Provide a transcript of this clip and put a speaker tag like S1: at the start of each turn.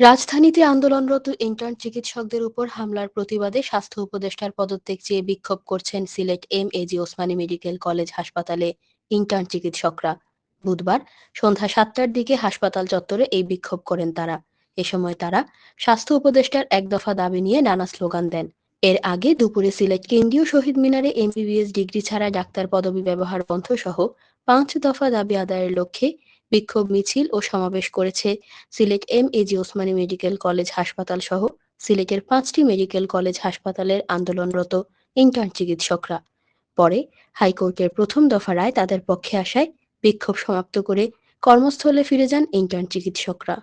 S1: রাজধানীতে আন্দোলনরত ইন্টার্ন চিকিৎসকদের উপর হামলার প্রতিবাদে স্বাস্থ্য উপদেষ্টার পদত্যাগ চেয়ে বিক্ষোভ করছেন Sylhet M A G Osmani medical college হাসপাতালে ইন্টার্ন চিকিৎসকরা। বুধবার সন্ধ্যা সাতটার দিকে হাসপাতাল চত্বরে এই বিক্ষোভ করেন তারা। এ সময় তারা স্বাস্থ্য উপদেষ্টার এক দফা দাবি নিয়ে নানা স্লোগান দেন। এর আগে দুপুরে সিলেট কেন্দ্রীয় শহীদ মিনারে এমবিবিএস ডিগ্রি ছাড়া ডাক্তার পদবি ব্যবহার বন্ধ সহ পাঁচ দফা দাবি আদায়ের লক্ষ্যে বিক্ষোভ মিছিল ও সমাবেশ করেছে Sylhet M AG Osmani medical college হাসপাতাল সহ সিলেটের পাঁচটি মেডিকেল কলেজ হাসপাতালের আন্দোলনরত ইন্টার্ন চিকিৎসকরা। পরে হাইকোর্টের প্রথম দফা রায় তাদের পক্ষে আসায় বিক্ষোভ সমাপ্ত করে কর্মস্থলে ফিরে যান ইন্টার্ন চিকিৎসকরা।